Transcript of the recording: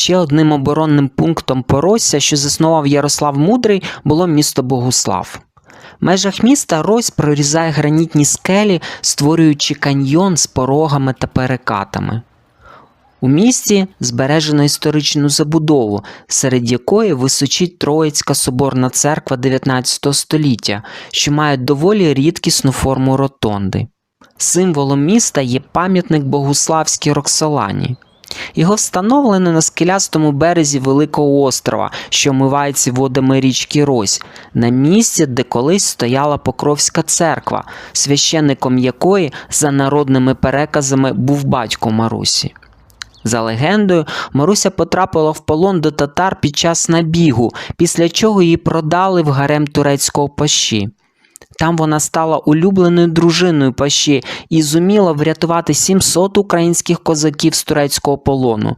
Ще одним оборонним пунктом Поросся, що заснував Ярослав Мудрий, було місто Богуслав. В межах міста Рось прорізає гранітні скелі, створюючи каньйон з порогами та перекатами. У місті збережено історичну забудову, серед якої височить Троїцька соборна церква 19 століття, що має доволі рідкісну форму ротонди. Символом міста є пам'ятник Богуславській Роксолані. Його встановлено на скелястому березі Великого острова, що омивається водами річки Рось, на місці, де колись стояла Покровська церква, священником якої, за народними переказами, був батько Марусі. За легендою, Маруся потрапила в полон до татар під час набігу, після чого її продали в гарем турецького паші. Там вона стала улюбленою дружиною паші і зуміла врятувати 700 українських козаків з турецького полону.